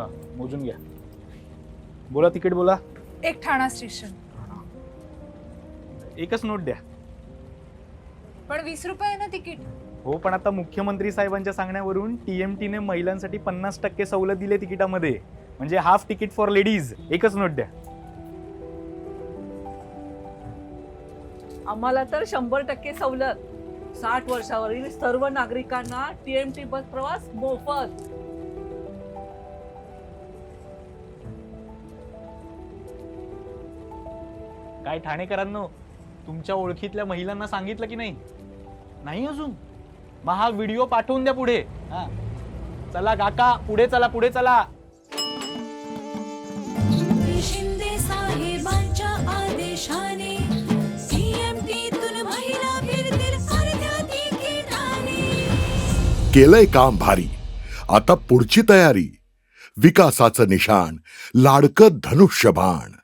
हा मोजून घ्या. बोला तिकीट बोला. एक ठाणा स्टेशन. एकच नोट द्या. पण वीस रुपये आहे ना तिकीट? हो पण आता मुख्यमंत्री साहेबांच्या सांगण्यावरून टीएमटीने महिलांसाठी पन्नास टक्के सवलत दिली तिकिटामध्ये. म्हणजे हाफ तिकीट फॉर लेडीज एकच नोट द्या. आम्हाला तर शंभर टक्के सवलत. साठ वर्षावरील सर्व नागरिकांना टीएमटी बस प्रवास मोफत. काय ठाणेकरांनो तुमच्या ओळखीतल्या महिलांना सांगितलं की नाही? नाही अजून. मग हा व्हिडिओ पाठवून द्या पुढे. हा. चला काका पुढे चला पुढे चला. शिंदे साहेबांच्या आदेशाने सीएमटीतून महिला फिरतील अर्ध्या तिकिटाने केलंय काम भारी. आता पुढची तयारी. विकासाचं निशाण लाडकं धनुष्यबाण.